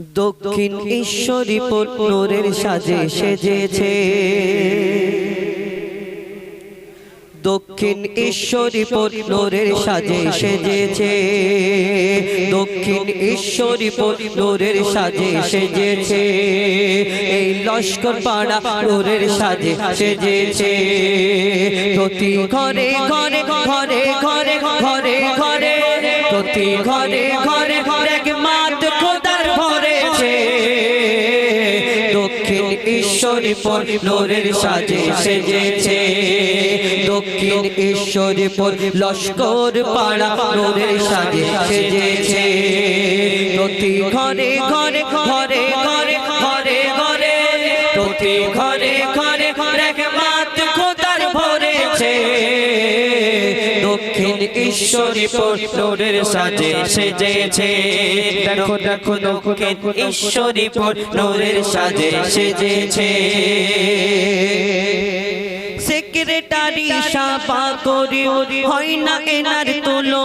দক্ষিণ ঈশ্বরী নোরের সাজে সেজেছে। দক্ষিণ ঈশ্বরী নোরের সাজে সেজেছে। দক্ষিণ ঈশ্বরী নোরের সাজে সেজেছে। এই লস্কর পাড়া নোরের সাজে সেজেছে। প্রতি ঘরে ঘরে ঘরে ঘরে ঘরে ঘরে প্রতি ঘরে ঘরে ঘরে ঈশ্বরীপুর নোরের সাজে সেজেছে। দক্ষিণ ঈশ্বরীপুর লস্কর পাড়া নোরের সাজে সেজেছে। প্রতি ঘরে ঘরে ঘরে ঘরে ঘরে ঘরে, প্রতি ঘরে নোরের সাজে সেজেছে। দেখো দেখো ঈশ্বরীপুর নোরের সাজে সেজেছে। সেক্রেটারি সাপা করি হয় না এনার তুলনা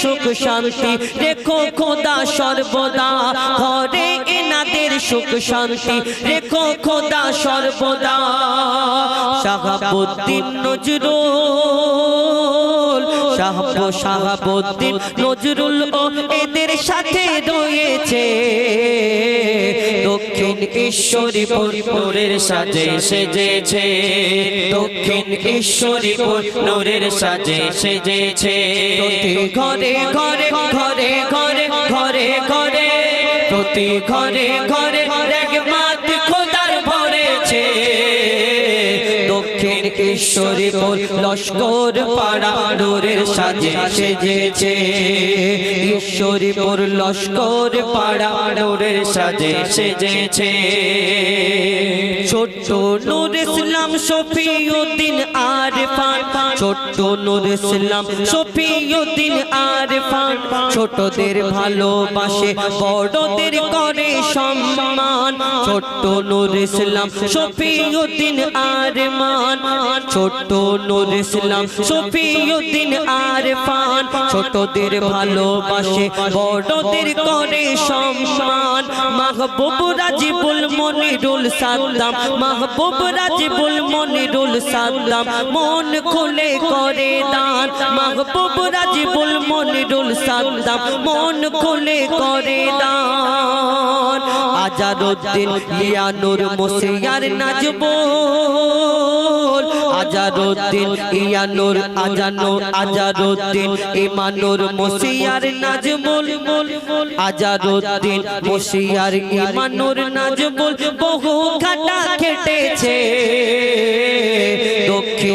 সুখ শান্তি রেখো খোদা সর্বদা। ঘরে এনাদের সুখ শান্তি রেখো খোদা সর্বদা। শাহাবুদ্দিন নজরুল, শাহাব শাহাবুদ্দিন নজরুল ও এদের সাথে রয়েছে। ঈশ্বরীপুর নূরের সাজে সেজেছে। দক্ষিণ ঈশ্বরীপুর নূরের সাজে সেজেছে। ঘরে ঘরে ঘরে ঘরে ঘরে ঘরে। ঘরে ঘরে ঈশ্বরীপুর লস্কর পাড়া নূরের সাজে সেজেছে। ঈশ্বরীপুর লস্কর পাড়া ডোরের সাজে সেজেছে। ছোট্ট নূর ইসলাম শফিউদ্দিন আরফান ছোট্ট নূর ইসলাম, শফিউদ্দিন আরফান, ছোটদের ভালোবাসে, বড়দের করে সম্মান। ছোট্ট নূর ইসলাম, শফিউদ্দিন আরমান ছোট্ট নূর ইসলাম, শফিউদ্দিন আরফান, ছোটদের ভালোবাসে, বড়দের করে সম্মান। মাহবুব রাজিবুল মনিরুল সাদ্দাম, মাহবুব রাজিবুল মনিরুল সাদ্দাম, মন খুলে করে দান। মাহবুব রাজিবুল মনিরুল সাদ্দাম মন খুলে করে দান। আজারুদ্দিন ইয়ানুর মুসিয়ার ইয়ানুর আজানো ইমানুর মুসিয়ার নাজবুল। মুসিয়ার ইমানুর নাজবুল বহু ঘাটা কেটেছে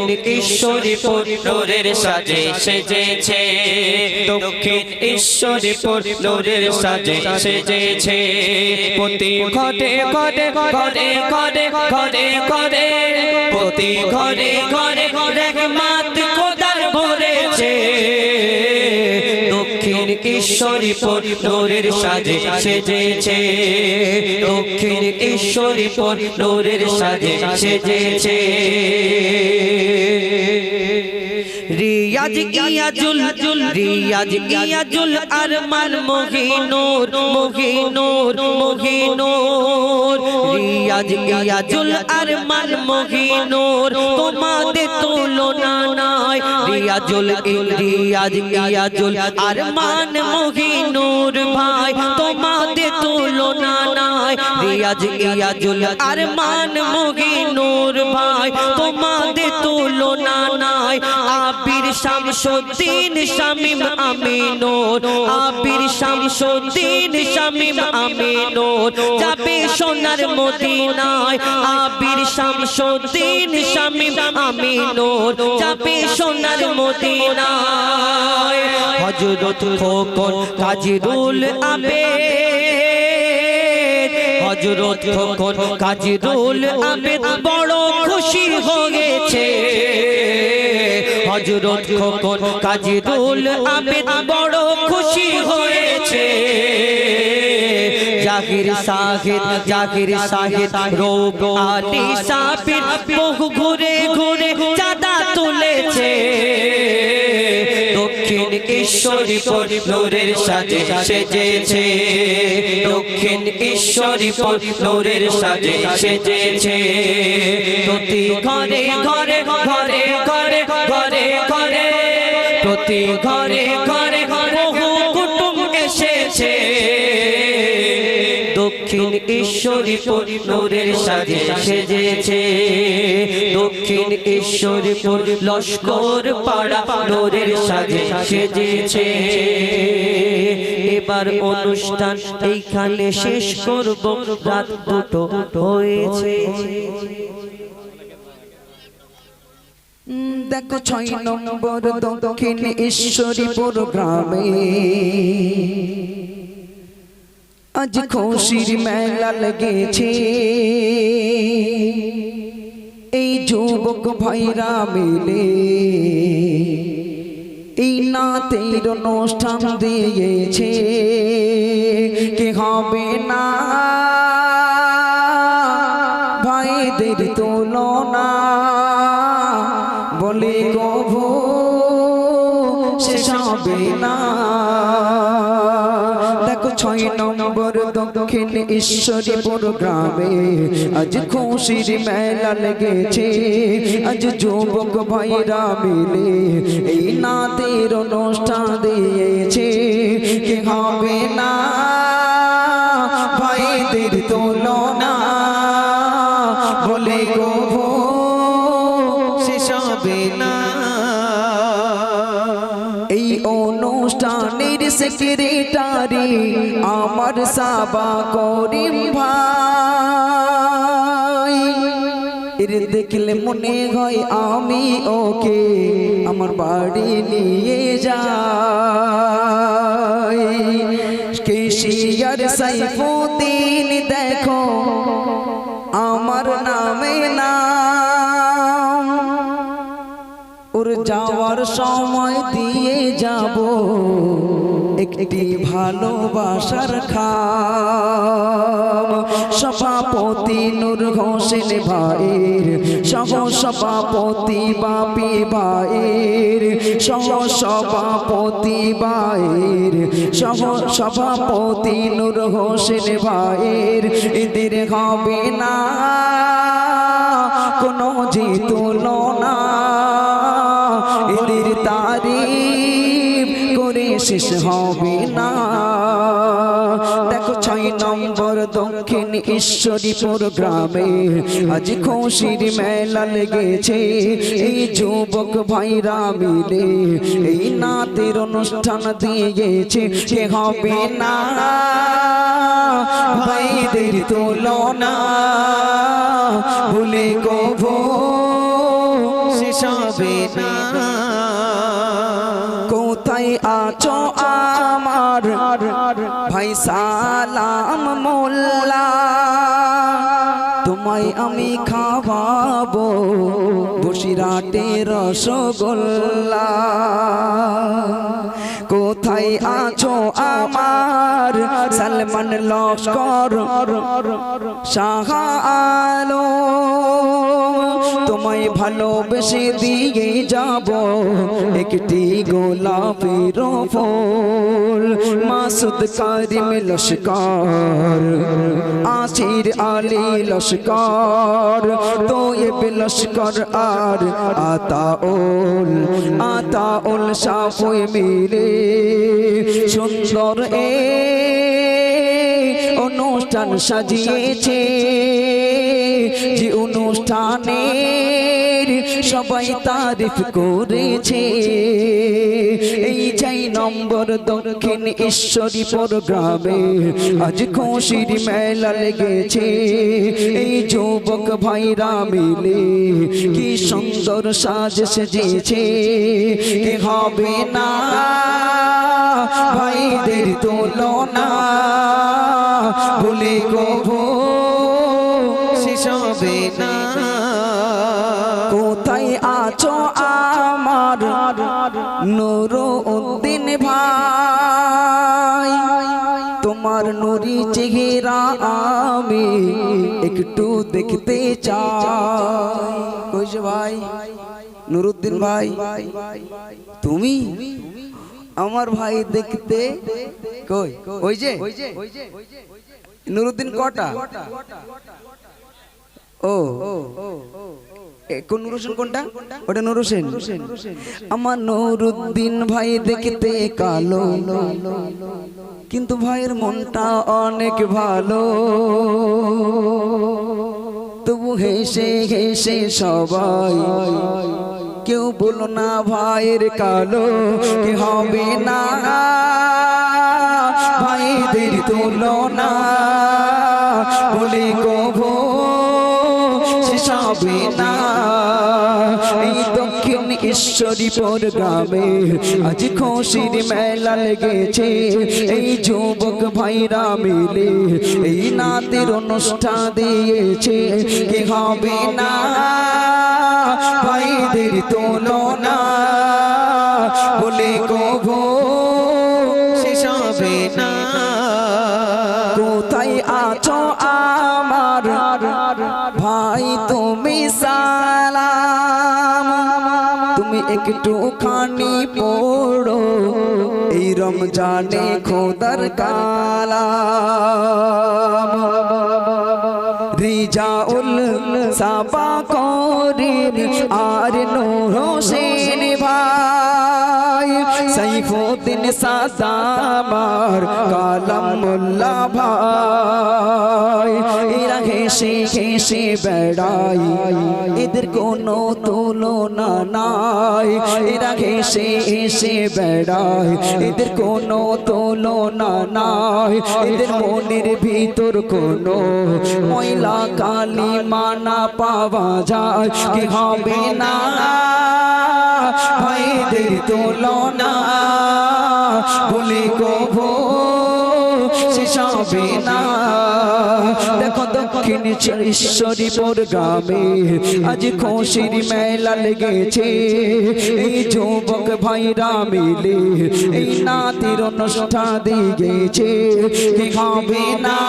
দক্ষিণ ঈশ্বরীপুর নূরের সাজে সেজেছে। দক্ষিণ ঈশ্বরীপুর নূরের সাজে সেজেছে। প্রতি ঘরে ঘরে ঘরে ঘরে ঘরে ঘরে প্রতি ঘরে ঘরে ঘরে মাত ঈশ্বরীপুর নোরের সাজে সেজেছে। দক্ষিণ ঈশ্বরীপুর নোরের সাজে সেজেছে। রিয়াজ ইয়াজুল জুল রিয়াজ ইয়াজুল আরমান মহিনুর মহিনুর মহিনুর। রিয়াজ ইয়াজুল আরমান মহিনুর, তোমাদের তুলনা নাই। রিয়াজুল রিয়াজ ইয়াজুল আরমান মহিনুর ভাই, তোমাদের তুলনা নাই। রিয়াজ ইয়াজুল আরমান মহিনুর ভাই, তোমাদের তুলনা নাই। আবির শামসুদ্দিন, শামিম আমিনুর। আবির শামসুদ্দিন, শামিম আমিনুর। যাবে সোনার মদিনায়। আবির শামসুদ্দিন, শামিম আমিনুর। যাবে সোনার মদিনায়। হযরত খোকন কাজীরুল আবে হজরত খোকন কাজরুল আহমেদ বড় খুশি হয়েছে। হজরত খোকন কাজরুল বড় খুশি হয়েছে। সাহেব সাহেব, রোগ আলী সাহেব বহু ঘুরে দক্ষিণ ঈশ্বরীপুর নূরের সাজে সেজেছে। দক্ষিণ ঈশ্বরীপুর নূরের সাজে সেজেছে। প্রতি ঘরে ঘরে ঘরে ঘরে ঘরে ঘরে, প্রতি ঘরে ঘরে ঈশ্বরীপুর নূরের সাজে সেজেছে। দক্ষিণ ঈশ্বরীপুর লস্কর পাড়া নূরের সাজে সেজেছে। এবার অনুষ্ঠান এইখানে শেষ করব। রাত দুটো হয়েছে। দেখো ছয় নম্বর দক্ষিণ ঈশ্বরীপুর গ্রামে আজ খুশির মেলা লেগেছে। এই যুবক ভাইরা মিলে এই নাতের অনুষ্ঠান দিয়েছে। কে হবে না? ভাইদের তুলনা বলে কভু শেষ হবে না। ছয় নম্বর দক্ষিণ ঈশ্বরীপুর গ্রামে আজ খুশির মেলা লেগেছে। আজ যুবক ভাইরা মিলে এই নাতের অনুষ্ঠান দিয়েছে। কি হবে না? ভাইদের তুলনা সেক্রেটারি আমার সাবা করিম ভাই। এর দেখলে মনে হয় আমি ওকে আমার বাড়ি নিয়ে যাই। সাইফুদ্দিন, দেখো আমার নামে না ওর যাওয়ার সময় দিয়ে যাব। একটি ভালোবাসার খাম। সভাপতি নূর হোসেন ভাইয়ের, সহ সভাপতি বাপি ভাইয়ের, সহ সভাপতি ভাইয়ের, সহ সভাপতি নূর হোসেন ভাইয়ের এদের হবে না। কোনো যে শেষ হবে না। দেখো ছয় নম্বর দক্ষিণ ঈশ্বরীপুর গ্রামে আজ খুশির মেলা লেগেছে। এই যুবক ভাইরা মিলে এই নাতের অনুষ্ঠান দিয়েছে। কে হবে না? ভাইদের তুলনা ভুলে কভো শেষ হবে না। আছো আমার। ভাই সালাম মোল্লা। তোমায় আমি খাওয়াবো। বসিরাটে রসগোল্লা। কোথায় আছো আমার? সালমান লস্কর শাহ আলো তোমায় ভালোবেসে দিয়ে যাব একটি গোলাপের ফুল। মাসুদ কারিম লস্কর আসির আলী লস্কর। তো এ লস্কর আর আতাউল আতাউল সাফই মিলে। সুন্দর এ অনুষ্ঠান সাজিয়েছে যে অনুষ্ঠানের সবাই তারিফ করেছে। এই চাই নম্বর দক্ষিণ ঈশ্বরীপুর গ্রামে। আজ খুশির মেলা লেগেছে। এই যুবক ভাইরা মিলে কি সুন্দর সাজ সেজেছে। কে হবে না ভাইদের তুলনা। ভুলে শেষ হবে না। নুর উদ্দিন ভাই তোমার নুরি চেহারা আমি একটু দেখতে চাই কইস ভাই নুরুদ্দিন ভাই তুমি আমার ভাই দেখতে কই ওই যে নুরুদ্দিন কটা ও কোন নুর কোনটা? ওটা নুর আমার নুরুদ্দিন ভাই দেখতে কালো কিন্তু ভাইয়ের মনটা অনেক ভালো। তবু হেসে হেসে সবাই কেউ বলো না ভাইয়ের কালো কি হবে না? ভাইদের তুলনা বলি কভো শেষ হবে না এই দক্ষিণ ঈশ্বরীপুর গ্রামে আজ খুশির মেলা লেগেছে। এই যুবক ভাইরা মিলে এই নাতের অনুষ্ঠান দিয়েছে। কি হবে না ভাইদের তুলনা? বলে কভো শেষ হবে না। তুমি সালাম, তুমি একটু খানি পড়ো। এই রমজানে খোদার কালাম। রিজাউল সাবা করিম আর নূর হোসেন ভাই, সাইফুদ্দিন সাদামার কালামুল্লাহ ভাই। হেসে হেসে বেড়াই। এদের কোনো তুলনা নাই। এরা হেসে হেসে বেড়াই। এদের কোনো তুলনা নাই। এদের মনের ভিতর কোনো ময়লা কালি মানা পাওয়া যায়। কি হবে না? ভাইদের তুলনা। বলে কভো শেষ হবে না। দক্ষিণ ঈশ্বরীপুর গ্রামে আজ খুশির মেলা লেগেছে। এই যুবক ভাইরা মিলে এই নাতির অনুষ্ঠান দিয়েছে কি হবে না?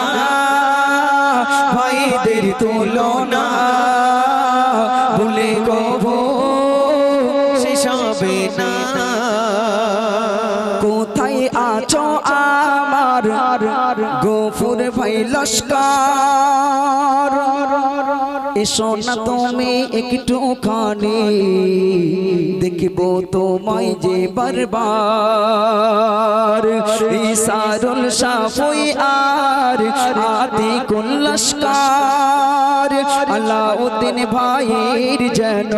ভাইদের তুলনা ভুলে কভো শেষ হবে না ভাই লস্কর। এসো না তুমি একটু খানি দেখব তোমায় যে বারবার। ইসারুল সাফই আর আদি কুল লস্কর। আলাউদ্দিন ভাইয়ের যেন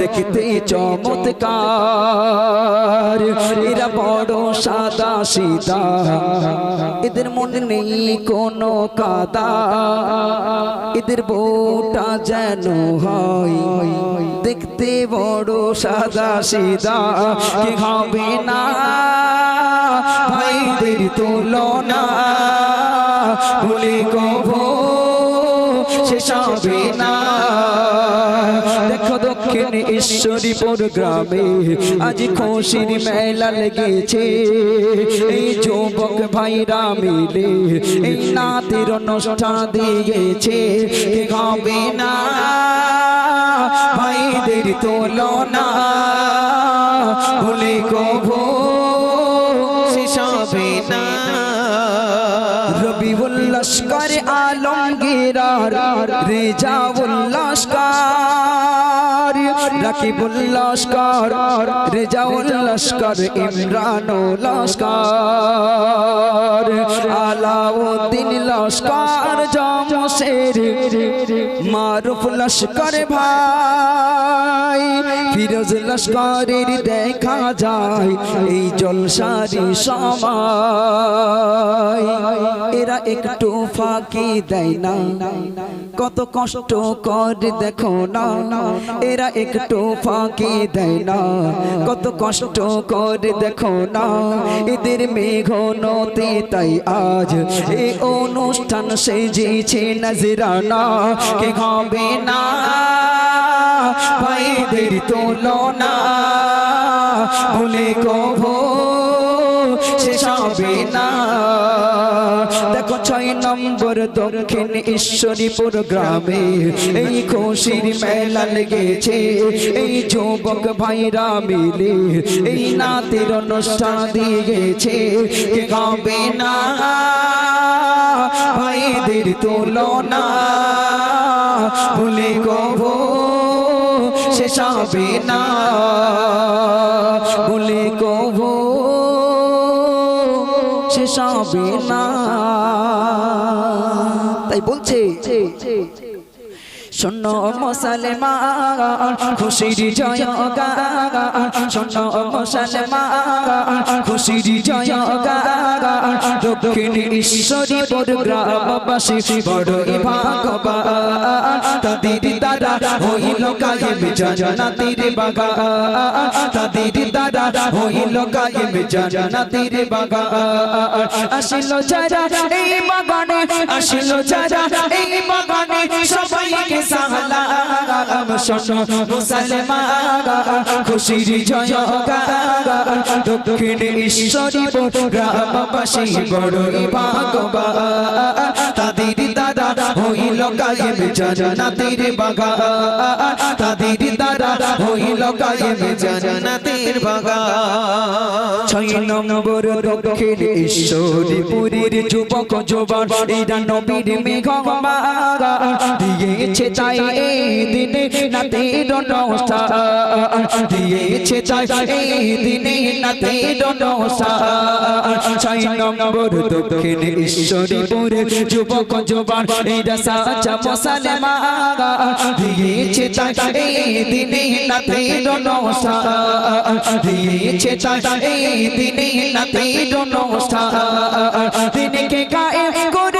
দেখতে চমৎকার। এরা বড় সাদা সিদা এদের মনে নেই কোনো কাদা, এদের বউটা যেন হয় দেখতে বড় সাদা সিদা কি হবে না ভাইদের তুলনা? ভুলে কভো শেষ হবে না। দেখো দক্ষিণ ঈশ্বরীপুর গ্রামে আজ খুশির মেলা লেগেছে। এই যুবক ভাইরা মিলে এই নাতির অনুষ্ঠান দিয়েছে। হবে না? ভাইদের তুলনা ভুলে কভো শেষ হবে না। লস্কর আলমগীরার রেজাউল লস্কর। রাকিবুল লস্কর, রেজাউল লস্কর ইমরানুল লস্কর। আলাউদ্দিন লস্কর জমশের মারুফ লস্কর ভাই। ফিরোজ লস্করের দেখা যায়, এই জলসারি সময়। এরা একটু ফাঁকি দেয় না। কত কষ্ট করে দেখো না। এরা একটু ফাঁকি দেয় না। কত কষ্ট করে দেখো না। এদের মেঘনতে তাই আজ এই অনুষ্ঠান সেজেছে নজরানা। কে হবে না? ভাইদের তুলনা। ভুলে কভো শেষ হবে না। ছয় নম্বর দক্ষিণ ঈশ্বরীপুর গ্রামে এই খুশির মেলা লেগেছে, এই যুবক ভাইরা মিলে এই নাতের অনুষ্ঠান দিয়ে গেছে গাবে না ভাইদের তুলনা? ভুলে কভো শেষ হবে না। বলে কভো শেষ হবে না। তাই বলছে শোন মুসলমান খুশির জয় গান শোন মুসলমান খুশির জয় গান দক্ষিণ ঈশ্বরীপুর গ্রামবাসী বড়ই ভাগবান তাদের দ্বারা হইল কায়েম জান্নাতের বাগান তাদের দ্বারা হইল কায়েম জান্নাতের বাগান আসিল যারা এই বাগানে আসিল যারা এই বাগানে সবাইকে সালাম। শোনো মুসলমান খুশির জয় দক্ষিণ ঈশ্বরীপুর গ্রামবাসী বড়ই ভাগবান তাদের দ্বারা হইল কায়েম জান্নাতের বাগান তাদের দ্বারা হইল কায়েম জান্নাতের বাগান ছয় নম্বর দক্ষিণ ঈশ্বরীপুরের যুবক যুবক, এরা নবীর মেঘমা। দিয়েছে তাই এই দিনে নাতের অনুষ্ঠান দিয়েছে তাই এই দিনে নাতের অনুষ্ঠান ছয় নম্বর দক্ষিণ ঈশ্বরীপুরের যুবক যুবক এরা সাচা মুসলমান দিয়েছে তাকে এই দিনে দিয়েছে তাকে দিনে দিনকে গায়ে করতে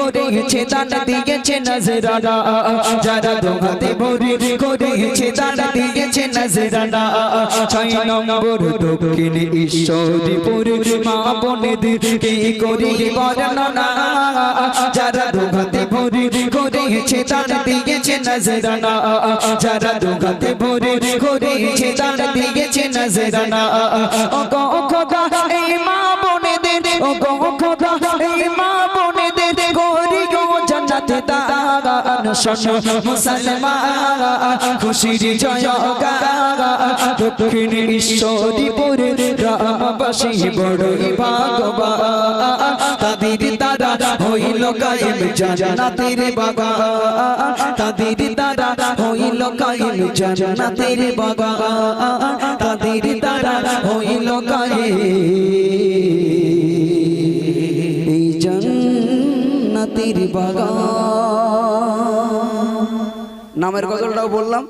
করেছে দান দিয়েছে নজরানা। যারা দোঘাতে ভরে করেছে দান দিয়েছে নজরানা। ছয় নম্বর দক্ষিণ ঈশ্বরীপুরের মহাবনেদের কি করি বর্ণনা? যারা দোঘাতে ভরে করেছে দান দিয়েছে নজরানা। যারা দোঘাতে ভরে করেছে দান দিয়েছে নজরানা। ও গো খোদা এই মা বোনেদের ও গো খোদা এই মা শোনো মুসলমান, খুশির জয় গান দক্ষিণ ঈশ্বরীপুরে গ্রামবাসী বড়ই ভাগবান তাদের দ্বারা হইল কায়েম জান্নাতের বাগান। তাদের দ্বারা হইল কায়েম জান্নাতের বাগান। তাদের দ্বারা হইল এই জান্নাতের বাগান। নামের গজলটাও বললাম।